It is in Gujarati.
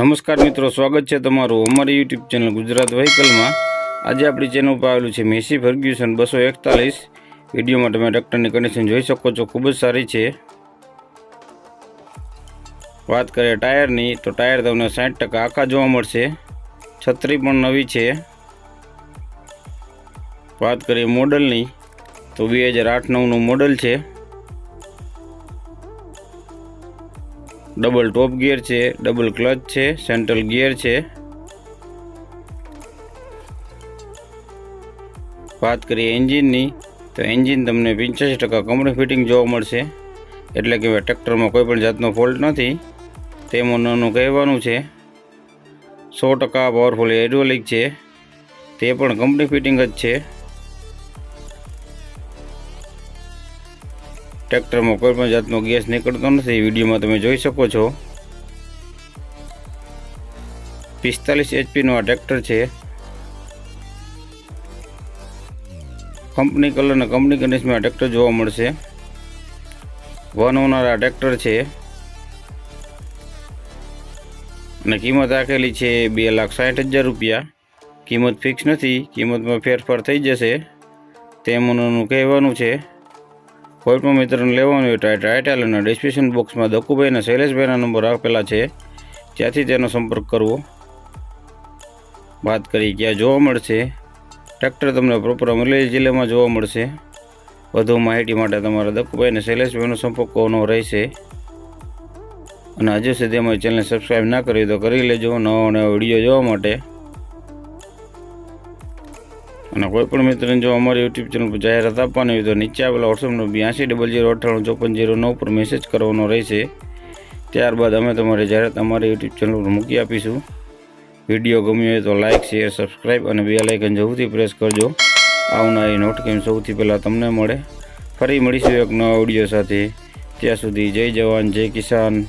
નમસ્કાર મિત્રો, સ્વાગત છે તમારું અમારી યુટ્યુબ ચેનલ ગુજરાત વ્હીકલમાં. આજે આપણી ચેનલ ઉપર આવેલું છે મેસી ફર્ગ્યુસન બસો એકતાલીસ. વિડીયોમાં તમે ટ્રેક્ટરની કન્ડિશન જોઈ શકો છો, ખૂબ જ સારી છે. વાત કરીએ ટાયરની તો ટાયર તમને સાઠ ટકા આખા જોવા મળશે. છત્રી પણ નવી છે. વાત કરીએ મોડલની તો બે હજાર આઠ નવનું મોડલ છે. ડબલ ટોપ ગિયર છે, ડબલ ક્લચ છે, સેન્ટ્રલ ગિયર છે. વાત કરીએ એન્જિનની, તો એન્જિન તમને પંચ્યાસી ટકા કંપની ફિટિંગ જોવા મળશે. એટલે કે ટ્રેક્ટરમાં કોઈ પણ જાતનો ફોલ્ટ નથી. તેમાંનું કહેવાનું છે, સો ટકા પાવરફુલ હાઇડ્રોલિક છે. તે પણ કંપની ફિટિંગ જ છે. ટ્રેક્ટરમાં કોઈ પણ જાતનો ગેસ નીકળતો નથી. વિડીયોમાં તમે જોઈ શકો છો. પિસ્તાલીસ એચપીનું આ ટ્રેક્ટર છે. કંપની કલર અને કંપની કન્ડિશનમાં આ ટ્રેક્ટર જોવા મળશે. વન ઓનર આ ટ્રેક્ટર છે. અને કિંમત રાખેલી છે બે લાખ સાઠ હજાર રૂપિયા. કિંમત ફિક્સ નથી. કિંમતમાં ફેરફાર થઈ જશે. તેમ કહેવાનું છે. કોઈ પણ મિત્રને લેવાનું હોય તો ટાઇટલ અને ડિસ્ક્રિપ્શન બોક્સમાં દકુભાઈ અને શૈલેષભાઈના નંબર આપેલા છે. ત્યાંથી તેનો સંપર્ક કરવો. વાત કરી ક્યાં જોવા મળશે. ટ્રેક્ટર તમને પ્રોપર અમરેલી જિલ્લામાં જોવા મળશે. વધુ માહિતી માટે તમારા દકુભાઈ અને શૈલેષભાઈનો સંપર્ક કોનો રહેશે. અને હજુ સુધી અમારી ચેનલને સબસ્ક્રાઈબ ના કરી તો કરી લેજો નવા નવા વીડિયો જોવા માટે. અને કોઈ પણ મિત્રને જો અમારી યુટ્યુબ ચેનલ પર જાહેરાત આપવાની હોય તો નીચે આવેલા વોટ્સઅપ નંબર બ્યાસી ડબલ જીરો અઠ્ઠાણું ચોપન જીરો નવ પર મેસેજ કરવાનો રહેશે. ત્યારબાદ અમે તમારી જાહેરાત અમારી યુટ્યુબ ચેનલ પર મૂકી આપીશું. વીડિયો ગમ્યો હોય તો લાઇક શેર સબસ્ક્રાઈબ અને બે લાઇકન જરૂરથી પ્રેસ કરજો. આવનારી નોટકેમ સૌથી પહેલાં તમને મળે. ફરી મળીશું એક નવા વીડિયો સાથે. ત્યાં સુધી જય જવાન, જય કિસાન.